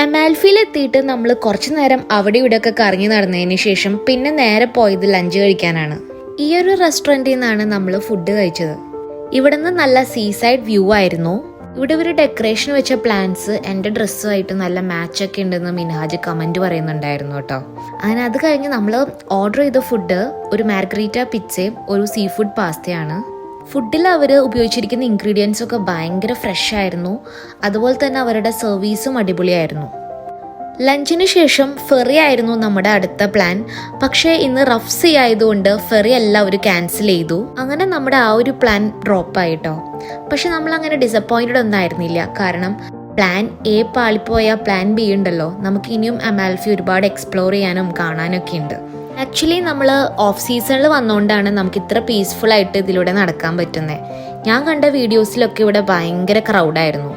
അമാൽഫിയിൽ എത്തിയിട്ട് നമ്മൾ കുറച്ചു നേരം അവിടെ ഇവിടെയൊക്കെ കറങ്ങി നടന്നതിന് ശേഷം പിന്നെ നേരെ പോയത് ലഞ്ച് കഴിക്കാനാണ്. ഈ ഒരു റെസ്റ്റോറന്റിൽ നിന്നാണ് നമ്മൾ ഫുഡ് കഴിച്ചത്. ഇവിടുന്ന് നല്ല സീസൈഡ് വ്യൂ ആയിരുന്നു. ഇവിടെ ഒരു ഡെക്കറേഷൻ വെച്ച പ്ലാന്റ്സ് എന്റെ ഡ്രസ്സുമായിട്ട് നല്ല മാച്ച് ഒക്കെ ഉണ്ടെന്ന് മിൻഹാജ് കമന്റ് പറയുന്നുണ്ടായിരുന്നു കേട്ടോ. അങ്ങനെ അത് കഴിഞ്ഞ് നമ്മൾ ഓർഡർ ചെയ്ത ഫുഡ് ഒരു മാർഗ്രീറ്റ പിച്ചയും ഒരു സീ ഫുഡ് പാസ്തയാണ് ഫുഡിൽ അവർ ഉപയോഗിച്ചിരിക്കുന്ന ഇൻഗ്രീഡിയൻസ് ഒക്കെ ഭയങ്കര ഫ്രഷ് ആയിരുന്നു. അതുപോലെ തന്നെ അവരുടെ സർവീസും അടിപൊളിയായിരുന്നു. ലഞ്ചിന് ശേഷം ഫെറി ആയിരുന്നു നമ്മുടെ അടുത്ത പ്ലാൻ പക്ഷേ ഇന്ന് റഫ് സീ ആയതുകൊണ്ട് ഫെറി എല്ലാം ഒരു ക്യാൻസൽ ചെയ്തു. അങ്ങനെ നമ്മുടെ ആ ഒരു പ്ലാൻ ഡ്രോപ്പ് ആയിട്ടോ പക്ഷെ നമ്മൾ അങ്ങനെ ഡിസപ്പോയിന്റഡ് ഒന്നും ആയിരുന്നില്ല. കാരണം പ്ലാൻ എ പാളിപ്പോയ പ്ലാൻ ബി ഉണ്ടല്ലോ. നമുക്ക് ഇനിയും അമാൽഫി ഒരുപാട് എക്സ്പ്ലോർ ചെയ്യാനും കാണാനൊക്കെ ഉണ്ട്. ആക്ച്വലി നമ്മൾ ഓഫ് സീസണിൽ വന്നുകൊണ്ടാണ് നമുക്ക് ഇത്ര പീസ്ഫുൾ ആയിട്ട് ഇതിലൂടെ നടക്കാൻ പറ്റുന്നത് ഞാൻ കണ്ട വീഡിയോസിലൊക്കെ ഇവിടെ ഭയങ്കര ക്രൗഡായിരുന്നു